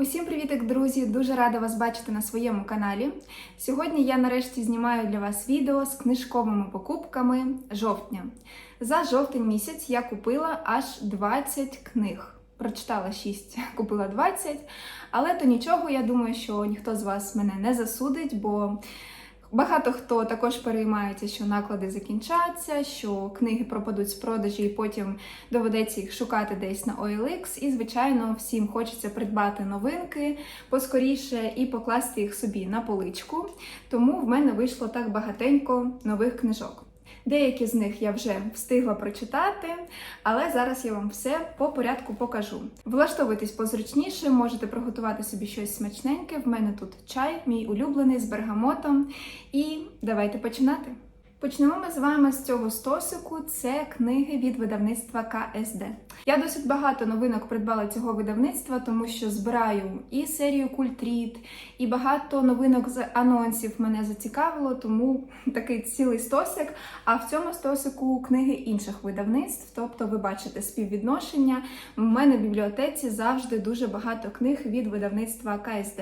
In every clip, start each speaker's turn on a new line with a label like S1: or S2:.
S1: Усім привітик, друзі! Дуже рада вас бачити на своєму каналі. Сьогодні я нарешті знімаю для вас відео з книжковими покупками жовтня. За жовтень місяць я купила аж 20 книг. Прочитала 6, купила 20, але то нічого, я думаю, що ніхто з вас мене не засудить, бо Багато хто також переймається, що наклади закінчаться, що книги пропадуть з продажі, і потім доведеться їх шукати десь на OLX. І, звичайно, всім хочеться придбати новинки поскоріше і покласти їх собі на поличку. Тому в мене вийшло так багатенько нових книжок. Деякі з них я вже встигла прочитати, але зараз я вам все по порядку покажу. Влаштовуйтесь позручніше, можете приготувати собі щось смачненьке. В мене тут чай, мій улюблений з бергамотом. І давайте починати. Почнемо ми з вами з цього стосику. Це книги від видавництва КСД. Я досить багато новинок придбала цього видавництва, тому що збираю і серію Культріт, і багато новинок з анонсів мене зацікавило, тому такий цілий стосик. А в цьому стосику книги інших видавництв. Тобто, ви бачите співвідношення. У мене в бібліотеці завжди дуже багато книг від видавництва КСД.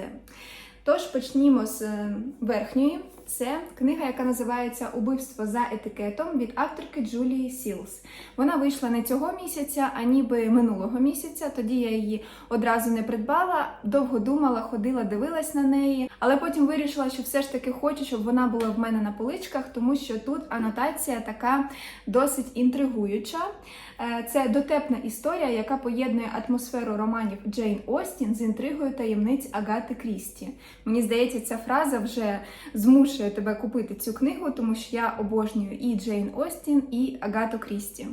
S1: Тож почнімо з е, верхньої. Це книга, яка називається Убивство за етикетом від авторки Джулії Сілс. Вона вийшла не цього місяця, а ніби минулого місяця. Тоді я її одразу не придбала, довго думала, ходила, дивилась на неї, але потім вирішила, що все ж таки хочу, щоб вона була в мене на поличках, тому що тут анотація така досить інтригуюча. Е, Це дотепна історія, яка поєднує атмосферу романів Джейн Остін з інтригою таємниць Агати Крісті. Мені здається, ця фраза вже змушує тебе купити цю книгу, тому що я обожнюю і Джейн Остін, і Агату Крісті.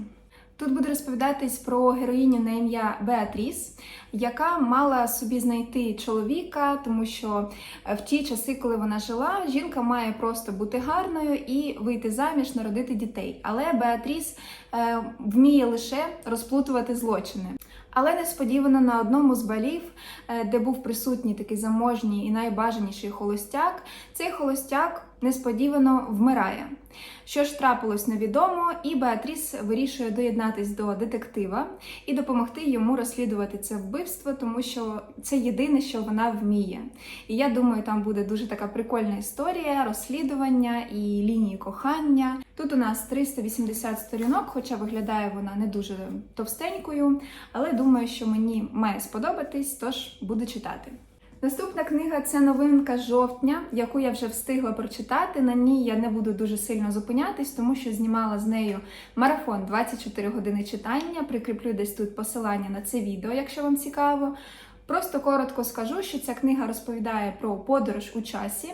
S1: Тут буде розповідатись про героїню на ім'я Беатріс, яка мала собі знайти чоловіка, тому що в ті часи, коли вона жила, жінка має просто бути гарною і вийти заміж, народити дітей. Але Беатріс е, вміє лише розплутувати злочини. Але несподівано на одному з балів, е, де був присутній такий заможній і найбажаніший холостяк, цей холостяк несподівано вмирає. Що ж трапилось, невідомо, і Беатріс вирішує доєднатись до детектива і допомогти йому розслідувати це вбивство, тому що це єдине, що вона вміє. І я думаю, там буде дуже така прикольна історія, розслідування і лінії кохання. Тут у нас 380 сторінок, хоча виглядає вона не дуже товстенькою, але думаю, що мені має сподобатись, тож буду читати. Наступна книга це новинка жовтня, яку я вже встигла прочитати. На ній я не буду дуже сильно зупинятись, тому що знімала з нею марафон 24 години читання. Прикріплю десь тут посилання на це відео, якщо вам цікаво. Просто коротко скажу, що ця книга розповідає про подорож у часі.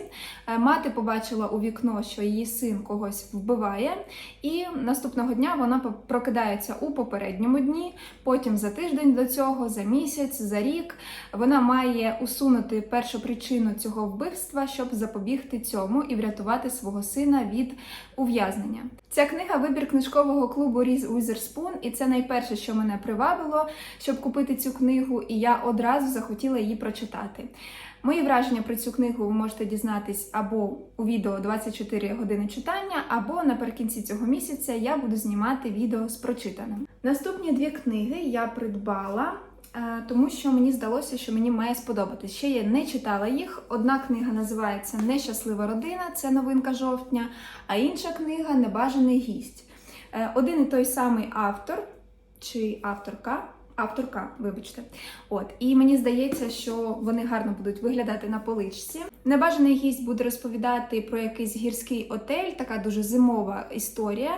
S1: Е, Мати побачила у вікно, що її син когось вбиває, і наступного дня вона прокидається у попередньому дні. Потім за тиждень до цього, за місяць, за рік вона має усунути першу причину цього вбивства, щоб запобігти цьому і врятувати свого сина від ув'язнення. Ця книга вибір книжкового клубу Різ Уізерспун, і це найперше, що мене привабило, щоб купити цю книгу, і я одразу захотіла її прочитати. Мої враження про цю книгу ви можете дізнатись або у відео 24 години читання, або наприкінці цього місяця я буду знімати відео з прочитаним. Наступні дві книги я придбала. е, Тому що мені здалося, що мені має сподобатись. Ще я не читала їх. Одна книга називається Нещаслива родина, це новинка жовтня, а інша книга Небажаний гість. Е, Один і той самий автор чи авторка. Авторка, вибачте, от і мені здається, що вони гарно будуть виглядати на поличці. Небажаний гість буде розповідати про якийсь гірський отель, така дуже зимова історія.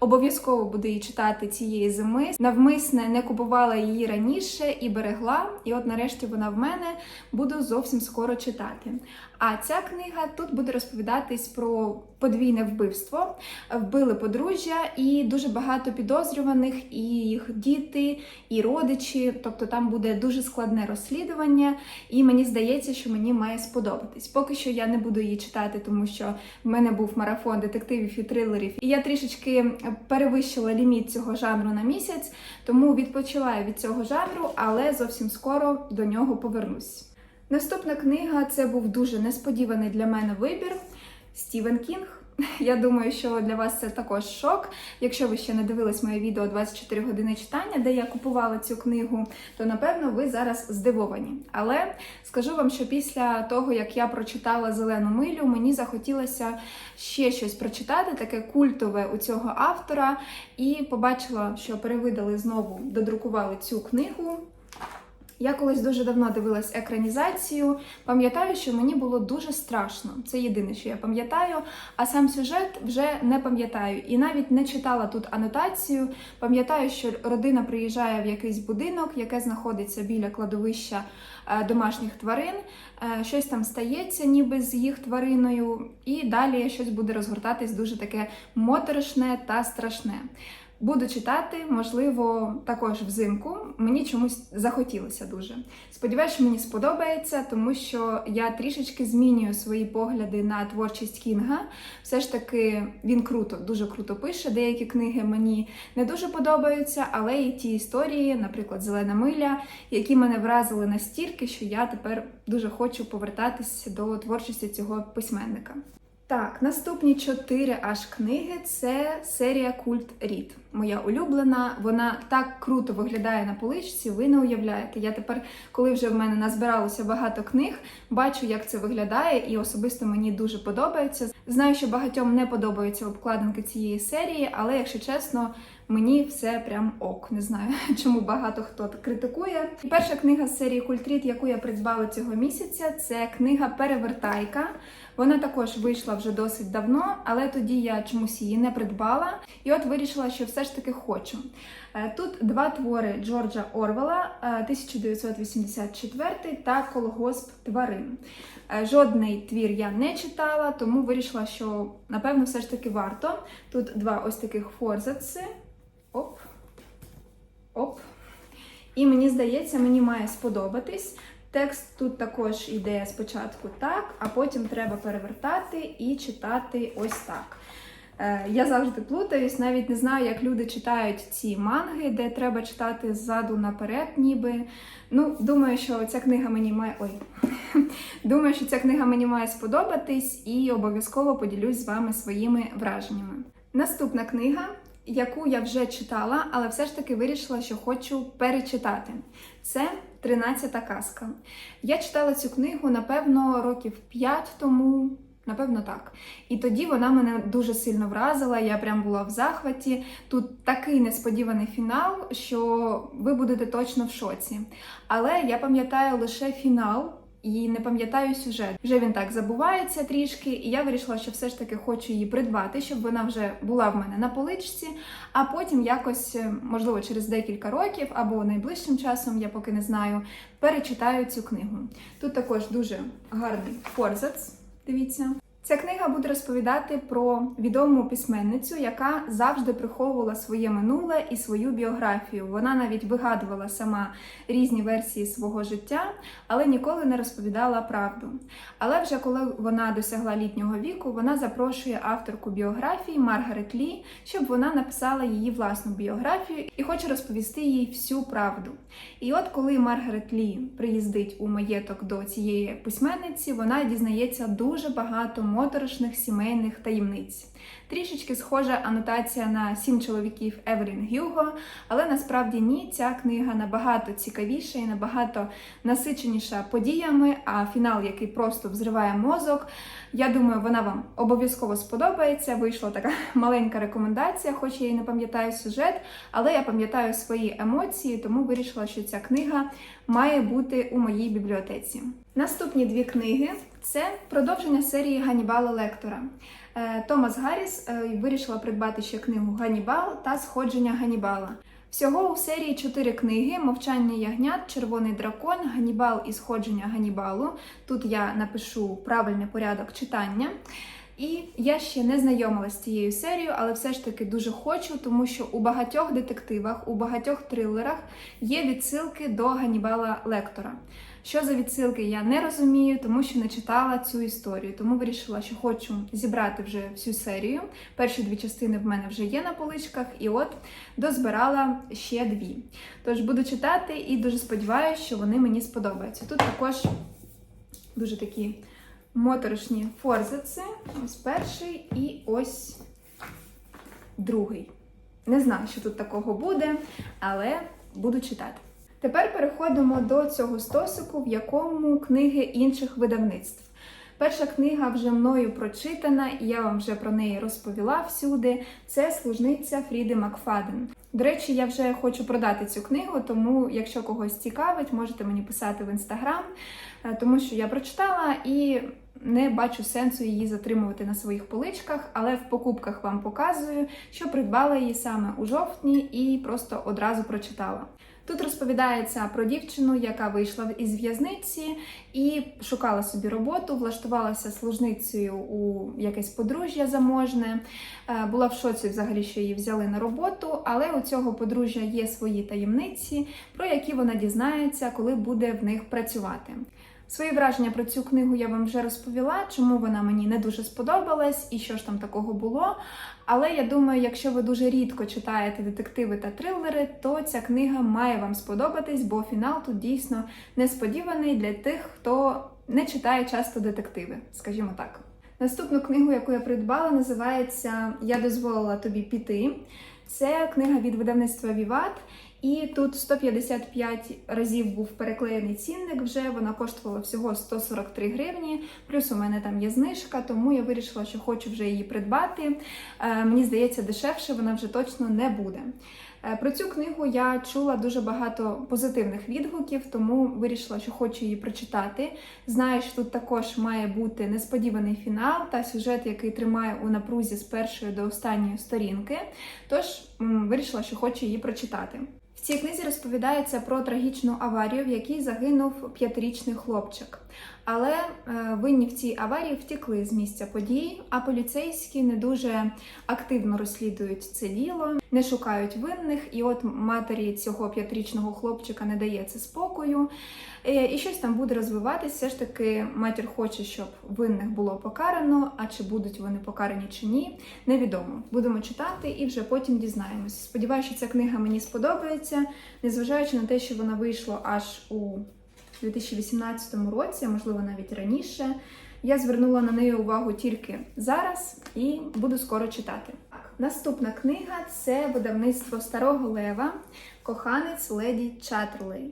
S1: Обов'язково буду її читати цієї зими. Навмисне не купувала її раніше і берегла. І от нарешті вона в мене буду зовсім скоро читати. А ця книга тут буде розповідатись про подвійне вбивство. Вбили подружжя і дуже багато підозрюваних, і їх діти, і родичі. Тобто там буде дуже складне розслідування, і мені здається, що мені має сподобатись. Поки що я не буду її читати, тому що в мене був марафон детективів і трилерів, і я трішечки перевищила ліміт цього жанру на місяць, тому відпочиваю від цього жанру, але зовсім скоро до нього повернусь. Наступна книга це був дуже несподіваний для мене вибір Стівен Кінг. Я думаю, що для вас це також шок. Якщо ви ще не дивились моє відео 24 години читання, де я купувала цю книгу, то напевно ви зараз здивовані. Але скажу вам, що після того, як я прочитала зелену милю, мені захотілося ще щось прочитати, таке культове у цього автора, і побачила, що перевидали знову, додрукували цю книгу. Я колись дуже давно дивилась екранізацію. Пам'ятаю, що мені було дуже страшно. Це єдине, що я пам'ятаю. А сам сюжет вже не пам'ятаю. І навіть не читала тут анотацію. Пам'ятаю, що родина приїжджає в якийсь будинок, яке знаходиться біля кладовища е, домашніх тварин. Е, Щось там стається, ніби з їх твариною, і далі щось буде розгортатись дуже таке моторошне та страшне. Буду читати, можливо, також взимку. Мені чомусь захотілося дуже. Сподіваюся, мені сподобається, тому що я трішечки змінюю свої погляди на творчість Кінга. Все ж таки він круто, дуже круто пише. Деякі книги мені не дуже подобаються, але і ті історії, наприклад, Зелена миля, які мене вразили настільки, що я тепер дуже хочу повертатися до творчості цього письменника. Так, наступні чотири аж книги це серія Культ Рід. Моя улюблена. Вона так круто виглядає на поличці, ви не уявляєте. Я тепер, коли вже в мене назбиралося багато книг, бачу, як це виглядає, і особисто мені дуже подобається. Знаю, що багатьом не подобаються обкладинки цієї серії, але якщо чесно, мені все прям ок. Не знаю, чому багато хто критикує. Перша книга з серії Культріт, яку я придбала цього місяця, це книга Перевертайка. Вона також вийшла вже досить давно, але тоді я чомусь її не придбала. І от вирішила, що все ж таки хочу. Е, Тут два твори Джорджа Орвела е, 1984 та Колгосп тварин. Е, Жодний твір я не читала, тому вирішила, що напевно все ж таки варто. Тут два ось таких форзаци. Оп. Оп. І мені здається, мені має сподобатись. Текст тут також йде спочатку так, а потім треба перевертати і читати ось так. Е, Я завжди плутаюсь, навіть не знаю, як люди читають ці манги, де треба читати ззаду наперед, ніби. Ну, думаю, що ця книга мені має. Ой. Думаю, що ця книга мені має сподобатись і обов'язково поділюсь з вами своїми враженнями. Наступна книга, яку я вже читала, але все ж таки вирішила, що хочу перечитати. Це Тринадцята казка. Я читала цю книгу, напевно, років 5 тому. Напевно, так. І тоді вона мене дуже сильно вразила. Я прям була в захваті. Тут такий несподіваний фінал, що ви будете точно в шоці. Але я пам'ятаю лише фінал. І не пам'ятаю сюжет. Вже він так забувається трішки, і я вирішила, що все ж таки хочу її придбати, щоб вона вже була в мене на поличці. А потім якось, е, можливо, через декілька років або найближчим часом, я поки не знаю, перечитаю цю книгу. Тут також дуже гарний форзац. Дивіться. Ця книга буде розповідати про відому письменницю, яка завжди приховувала своє минуле і свою біографію. Вона навіть вигадувала сама різні версії свого життя, але ніколи не розповідала правду. Але вже коли вона досягла літнього віку, вона запрошує авторку біографії Маргарет Лі, щоб вона написала її власну біографію і хоче розповісти їй всю правду. І от коли Маргарет Лі приїздить у маєток до цієї письменниці, вона дізнається дуже багато моторошних сімейних таємниць. Трішечки схожа анотація на сім чоловіків Евелін Гюго, але насправді ні, ця книга набагато цікавіша і набагато насиченіша подіями, а фінал, який просто взриває мозок. Я думаю, вона вам обов'язково сподобається. Вийшла така маленька рекомендація, хоч я і не пам'ятаю сюжет, але я пам'ятаю свої емоції, тому вирішила, що ця книга має бути у моїй бібліотеці. Наступні дві книги це продовження серії Ганнібала Лектора. Е, Томас Гарріс е, вирішила придбати ще книгу Ганнібал та Сходження Ганнібала. Всього у серії чотири книги: Мовчання ягнят, Червоний дракон, Ганнібал і сходження Ганнібалу. Тут я напишу правильний порядок читання. І я ще не знайомилася з цією серією, але все ж таки дуже хочу, тому що у багатьох детективах, у багатьох трилерах є відсилки до Ганнібала Лектора. Що за відсилки, я не розумію, тому що не читала цю історію. Тому вирішила, що хочу зібрати вже всю серію. Перші дві частини в мене вже є на поличках, і от дозбирала ще дві. Тож буду читати і дуже сподіваюся, що вони мені сподобаються. Тут також дуже такі моторошні форзаци. Ось перший і ось другий. Не знаю, що тут такого буде, але буду читати. Тепер переходимо до цього стосику, в якому книги інших видавництв. Перша книга вже мною прочитана, і я вам вже про неї розповіла всюди. Це служниця Фріди Макфаден. До речі, я вже хочу продати цю книгу, тому якщо когось цікавить, можете мені писати в інстаграм, е, тому що я прочитала і не бачу сенсу її затримувати на своїх поличках, але в покупках вам показую, що придбала її саме у жовтні і просто одразу прочитала. Тут розповідається про дівчину, яка вийшла із в'язниці і шукала собі роботу, влаштувалася служницею у якесь подружжя заможне. Е, Була в шоці взагалі, що її взяли на роботу, але у цього подружжя є свої таємниці, про які вона дізнається, коли буде в них працювати. Свої враження про цю книгу я вам вже розповіла, чому вона мені не дуже сподобалась і що ж там такого було. Але я думаю, якщо ви дуже рідко читаєте детективи та трилери, то ця книга має вам сподобатись, бо фінал тут дійсно несподіваний для тих, хто не читає часто детективи, скажімо так. Наступну книгу, яку я придбала, називається Я дозволила тобі піти. Це книга від видавництва Віват. І тут 155 разів був переклеєний цінник вже, вона коштувала всього 143 гривні, плюс у мене там є знижка, тому я вирішила, що хочу вже її придбати. Е, Мені здається, дешевше вона вже точно не буде. Е, Про цю книгу я чула дуже багато позитивних відгуків, тому вирішила, що хочу її прочитати. Знаю, що тут також має бути несподіваний фінал та сюжет, який тримає у напрузі з першої до останньої сторінки. Тож вирішила, що хочу її прочитати. В цій книзі розповідається про трагічну аварію, в якій загинув п'ятирічний хлопчик. Але е, винні в цій аварії втікли з місця подій, а поліцейські не дуже активно розслідують це діло, не шукають винних. І от матері цього п'ятирічного хлопчика не дає це спокою. Е, І щось там буде розвиватися. Все ж таки, матір хоче, щоб винних було покарано. А чи будуть вони покарані чи ні, невідомо. Будемо читати і вже потім дізнаємося. Сподіваюся, що ця книга мені сподобається, незважаючи на те, що вона вийшла аж у 2018 році, можливо навіть раніше. Я звернула на неї увагу тільки зараз і буду скоро читати. Наступна книга це видавництво Старого Лева Коханець леді Чатерлей.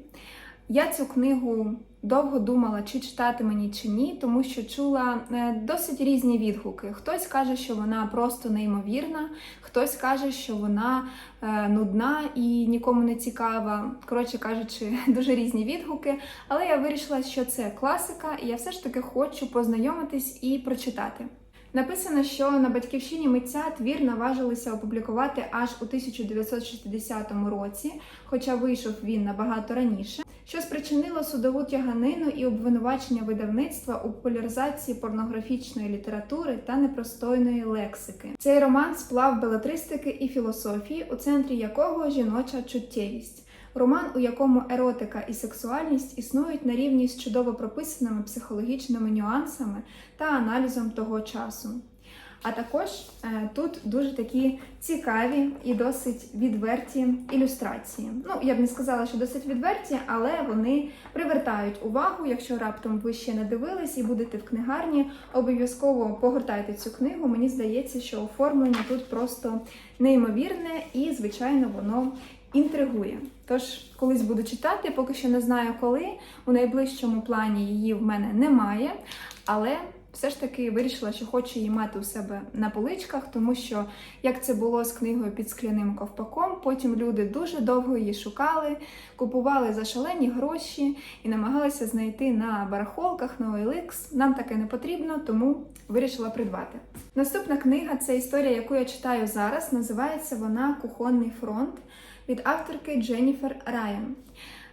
S1: Я цю книгу довго думала, чи читати мені чи ні, тому що чула е, досить різні відгуки. Хтось каже, що вона просто неймовірна, хтось каже, що вона е, нудна і нікому не цікава. Коротше кажучи, дуже різні відгуки. Але я вирішила, що це класика, і я все ж таки хочу познайомитись і прочитати. Написано, що на батьківщині митця твір наважилися опублікувати аж у 1960 році, хоча вийшов він набагато раніше, що спричинило судову тяганину і обвинувачення видавництва у популяризації порнографічної літератури та непростойної лексики. Цей роман сплав белетристики і філософії, у центрі якого жіноча чуттєвість. Роман, у якому еротика і сексуальність існують на рівні з чудово прописаними психологічними нюансами та аналізом того часу. А також е, тут дуже такі цікаві і досить відверті ілюстрації. Ну, я б не сказала, що досить відверті, але вони привертають увагу. Якщо раптом ви ще не дивились і будете в книгарні, обов'язково погортайте цю книгу. Мені здається, що оформлення тут просто неймовірне і, звичайно, воно інтригує. Тож, колись буду читати, поки що не знаю коли. У найближчому плані її в мене немає, але все ж таки вирішила, що хочу її мати у себе на поличках, тому що як це було з книгою під скляним ковпаком, потім люди дуже довго її шукали, купували за шалені гроші і намагалися знайти на барахолках, на OLX. Нам таке не потрібно, тому вирішила придбати. Наступна книга це історія, яку я читаю зараз. Називається вона Кухонний фронт від авторки Дженніфер Райан.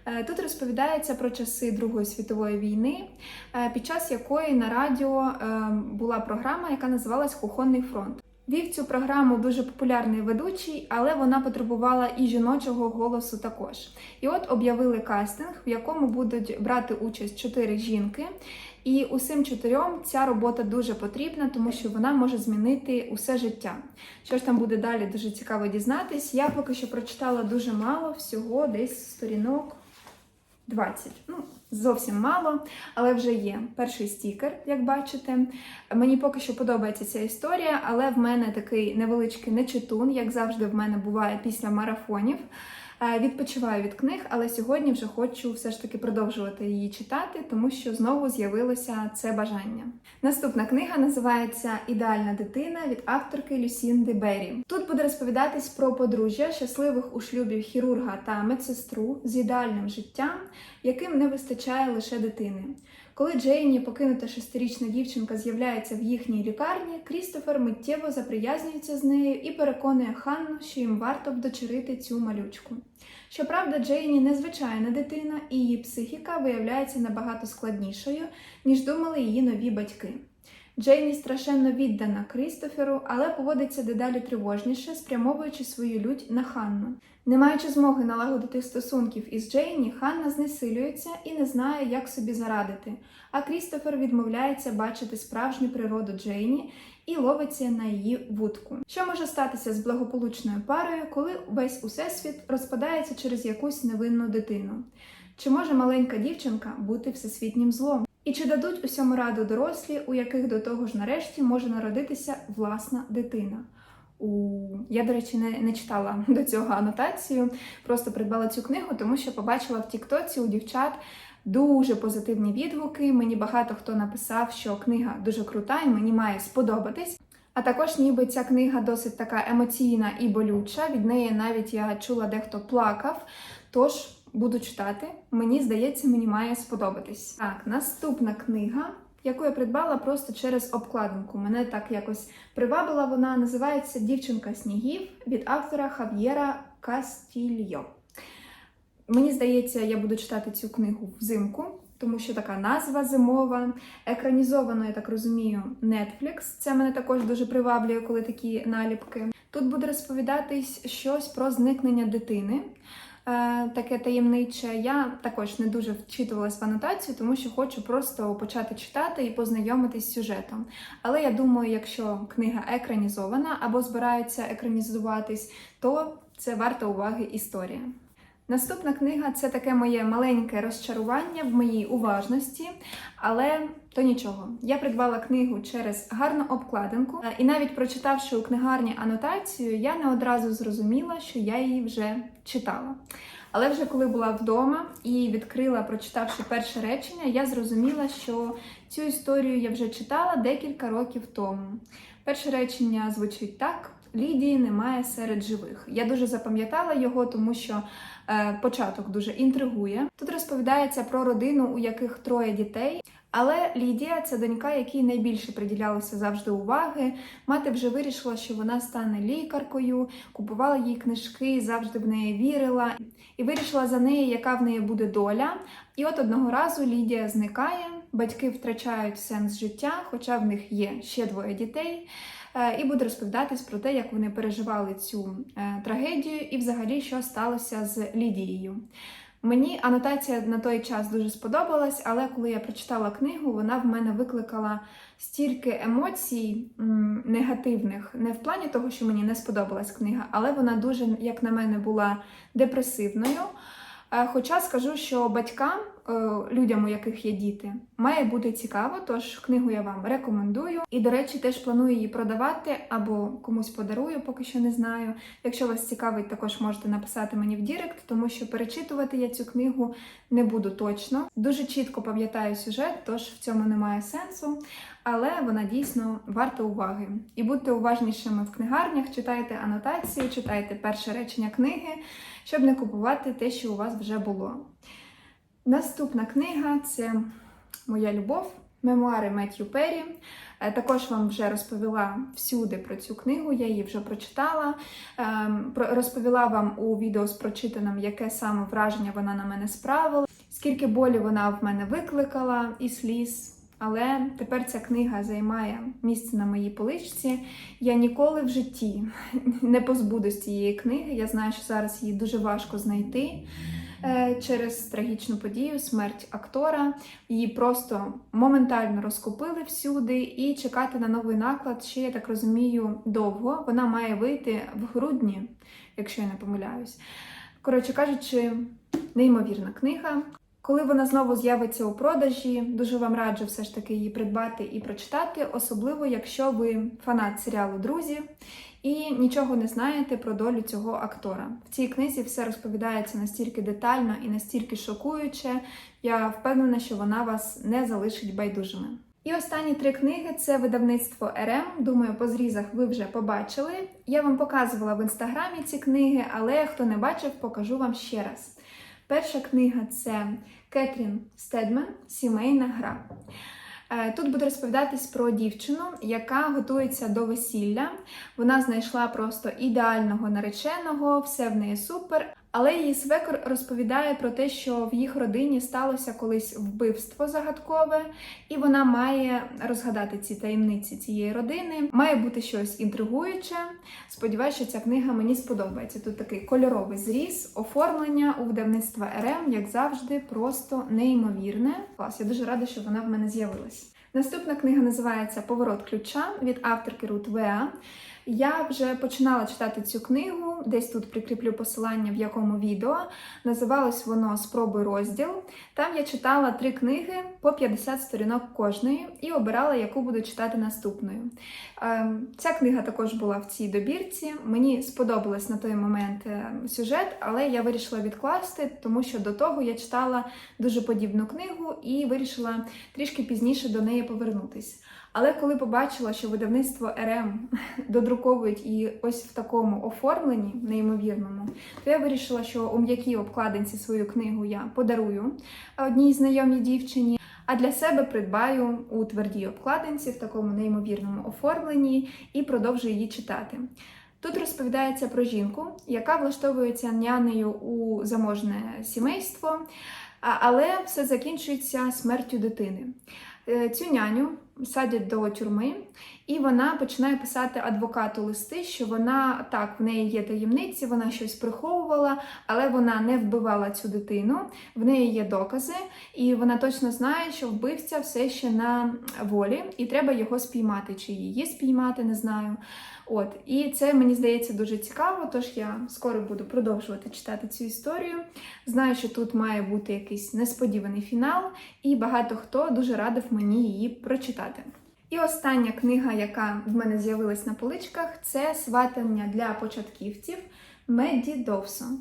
S1: Е, Тут розповідається про часи Другої світової війни, е, під час якої на радіо е, була програма, яка називалась Кухонний фронт. Вів цю програму дуже популярний ведучий, але вона потребувала і жіночого голосу також. І от об'явили кастинг, в якому будуть брати участь чотири жінки. І усім чотирьом ця робота дуже потрібна, тому що вона може змінити усе життя. Що ж там буде далі, дуже цікаво дізнатись. Я поки що прочитала дуже мало, всього десь сторінок 20. Ну, зовсім мало, але вже є перший стікер, як бачите. Мені поки що подобається ця історія, але в мене такий невеличкий нечитун, як завжди в мене буває після марафонів. Е, Відпочиваю від книг, але сьогодні вже хочу все ж таки продовжувати її читати, тому що знову з'явилося це бажання. Наступна книга називається Ідеальна дитина від авторки Люсінди Беррі. Тут буде розповідатись про подружжя щасливих у шлюбі хірурга та медсестру з ідеальним життям, яким не вистачає лише дитини. Коли Джейні, покинута шестирічна дівчинка, з'являється в їхній лікарні, Крістофер миттєво заприязнюється з нею і переконує Ханну, що їм варто б дочерити цю малючку. Щоправда, Джейні незвичайна дитина, і її психіка виявляється набагато складнішою, ніж думали її нові батьки. Джейні страшенно віддана Крістоферу, але поводиться дедалі тривожніше, спрямовуючи свою лють на Ханну. Не маючи змоги налагодити стосунків із Джейні, Ханна знесилюється і не знає, як собі зарадити. А Крістофер відмовляється бачити справжню природу Джейні і ловиться на її вудку. Що може статися з благополучною парою, коли весь усесвіт розпадається через якусь невинну дитину? Чи може маленька дівчинка бути всесвітнім злом? І чи дадуть усьому раду дорослі, у яких до того ж нарешті може народитися власна дитина? У я, до речі, не, не читала до цього анотацію, просто придбала цю книгу, тому що побачила в Тіктоці у дівчат дуже позитивні відгуки. Мені багато хто написав, що книга дуже крута і мені має сподобатись. А також, ніби ця книга досить така емоційна і болюча. Від неї навіть я чула, дехто плакав. Тож буду читати. Мені здається, мені має сподобатись. Так, наступна книга, яку я придбала просто через обкладинку. Мене так якось привабила. Вона називається Дівчинка снігів від автора Хав'єра Кастільйо. Мені здається, я буду читати цю книгу взимку, тому що така назва зимова. Екранізовано, я так розумію, Netflix. Це мене також дуже приваблює, коли такі наліпки. Тут буде розповідатись щось про зникнення дитини. Е, Таке таємниче. Я також не дуже вчитувалась в анотацію, тому що хочу просто почати читати і познайомитись з сюжетом. Але я думаю, якщо книга екранізована або збирається екранізуватись, то це варта уваги історія. Наступна книга це таке моє маленьке розчарування в моїй уважності, але то нічого. Я придбала книгу через гарну обкладинку, і навіть прочитавши у книгарні анотацію, я не одразу зрозуміла, що я її вже читала. Але вже коли була вдома і відкрила, прочитавши перше речення, я зрозуміла, що цю історію я вже читала декілька років тому. Перше речення звучить так: Лідії немає серед живих. Я дуже запам'ятала його, тому що е, початок дуже інтригує. Тут розповідається про родину, у яких троє дітей. Але Лідія це донька, якій найбільше приділялося завжди уваги. Мати вже вирішила, що вона стане лікаркою, купувала їй книжки, завжди в неї вірила і вирішила за неї, яка в неї буде доля. І от одного разу Лідія зникає, батьки втрачають сенс життя, хоча в них є ще двоє дітей. Е, І буде розповідатись про те, як вони переживали цю е, трагедію, і взагалі що сталося з Лідією. Мені анотація на той час дуже сподобалась, але коли я прочитала книгу, вона в мене викликала стільки емоцій негативних, не в плані того, що мені не сподобалась книга, але вона дуже, як на мене, була депресивною. Е, Хоча скажу, що батькам, людям, у яких є діти, має бути цікаво, тож книгу я вам рекомендую. І, до речі, теж планую її продавати або комусь подарую, поки що не знаю. Якщо вас цікавить, також можете написати мені в Дірект, тому що перечитувати я цю книгу не буду точно. Дуже чітко пам'ятаю сюжет, тож в цьому немає сенсу. Але вона дійсно варта уваги. І будьте уважнішими в книгарнях, читайте анотацію, читайте перше речення книги, щоб не купувати те, що у вас вже було. Наступна книга це Моя любов, мемуари Меттью Перрі. Е, Також вам вже розповіла всюди про цю книгу, я її вже прочитала. Ем, Розповіла вам у відео з прочитаним, яке саме враження вона на мене справила, скільки болі вона в мене викликала і сліз. Але тепер ця книга займає місце на моїй поличці. Я ніколи в житті не позбудусь цієї книги. Я знаю, що зараз її дуже важко знайти через трагічну подію, смерть актора. Її просто моментально розкупили всюди і чекати на новий наклад ще, я так розумію, довго. Вона має вийти в грудні, якщо я не помиляюсь. Коротше кажучи, неймовірна книга. Коли вона знову з'явиться у продажі, дуже вам раджу все ж таки її придбати і прочитати, особливо якщо ви фанат серіалу Друзі і нічого не знаєте про долю цього актора. В цій книзі все розповідається настільки детально і настільки шокуюче. Я впевнена, що вона вас не залишить байдужими. І останні три книги це видавництво РМ. Думаю, по зрізах ви вже побачили. Я вам показувала в інстаграмі ці книги, але хто не бачив, покажу вам ще раз. Перша книга це Кетрін Стедмен Сімейна гра. Е, Тут буде розповідатись про дівчину, яка готується до весілля. Вона знайшла просто ідеального нареченого, все в неї супер. Але її свекор розповідає про те, що в їх родині сталося колись вбивство загадкове, і вона має розгадати ці таємниці цієї родини. Має бути щось інтригуюче. Сподіваюся, що ця книга мені сподобається. Тут такий кольоровий зріз, оформлення у видавництва РМ, як завжди, просто неймовірне. Клас, я дуже рада, що вона в мене з'явилась. Наступна книга називається Поворот ключа від авторки Рут Веа. Я вже починала читати цю книгу, десь тут прикріплю посилання в якому відео. Називалось воно Спробуй розділ. Там я читала три книги по 50 сторінок кожної і обирала, яку буду читати наступною. Ем, Ця книга також була в цій добірці. Мені сподобалось на той момент е, сюжет, але я вирішила відкласти, тому що до того я читала дуже подібну книгу і вирішила трішки пізніше до неї повернутись. Але коли побачила, що видавництво РМ додруковують і ось в такому оформленні, неймовірному, то я вирішила, що у м'якій обкладинці свою книгу я подарую одній знайомій дівчині, а для себе придбаю у твердій обкладинці в такому неймовірному оформленні і продовжую її читати. Тут розповідається про жінку, яка влаштовується нянею у заможне сімейство, але все закінчується смертю дитини. Е, Цю няню садять до тюрми, і вона починає писати адвокату листи, що вона так, в неї є таємниці, вона щось приховувала, але вона не вбивала цю дитину. В неї є докази, і вона точно знає, що вбивця все ще на волі, і треба його спіймати, чи її спіймати, не знаю. От і це мені здається дуже цікаво. Тож я скоро буду продовжувати читати цю історію. Знаю, що тут має бути якийсь несподіваний фінал, і багато хто дуже радив мені її прочитати. І остання книга, яка в мене з'явилась на поличках, це сватання для початківців Медді Довсон.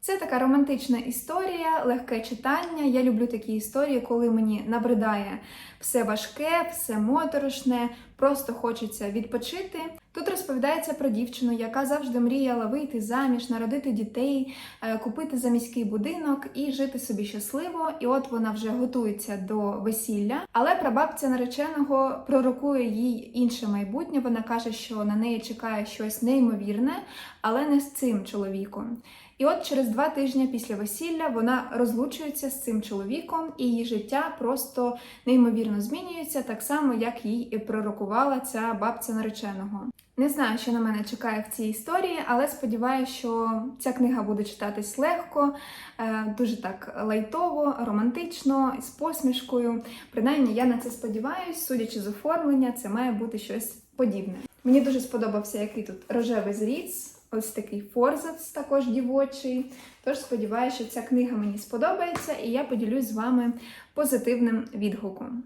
S1: Це така романтична історія, легке читання. Я люблю такі історії, коли мені набридає все важке, все моторошне, просто хочеться відпочити. Тут розповідається про дівчину, яка завжди мріяла вийти заміж, народити дітей, е, купити заміський будинок і жити собі щасливо. І от вона вже готується до весілля. Але прабабця нареченого пророкує їй інше майбутнє. Вона каже, що на неї чекає щось неймовірне, але не з цим чоловіком. І от через два тижні після весілля вона розлучується з цим чоловіком, і її життя просто неймовірно змінюється, так само як їй і пророкувала ця бабця нареченого. Не знаю, що на мене чекає в цій історії, але сподіваюся, що ця книга буде читатись легко, е, дуже так лайтово, романтично, з посмішкою. Принаймні, я на це сподіваюся, судячи з оформлення, це має бути щось подібне. Мені дуже сподобався, який тут рожевий зріз. Ось такий форзац, також дівочий. Тож сподіваюся, що ця книга мені сподобається, і я поділюсь з вами позитивним відгуком.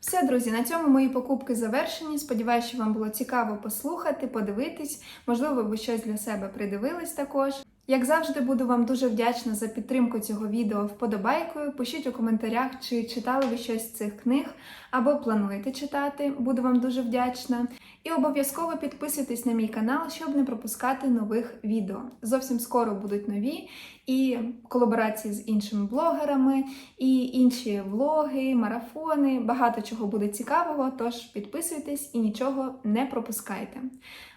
S1: Все, друзі, на цьому мої покупки завершені. Сподіваюся, що вам було цікаво послухати, подивитись. Можливо, ви щось для себе придивились також. Як завжди, буду вам дуже вдячна за підтримку цього відео вподобайкою. Пишіть у коментарях, чи читали ви щось з цих книг або плануєте читати. Буду вам дуже вдячна. І обов'язково підписуйтесь на мій канал, щоб не пропускати нових відео. Зовсім скоро будуть нові і колаборації з іншими блогерами, і інші влоги, марафони. Багато чого буде цікавого. Тож підписуйтесь і нічого не пропускайте.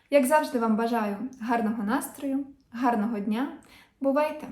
S1: Як завжди, вам бажаю гарного настрою, гарного дня. Бувайте!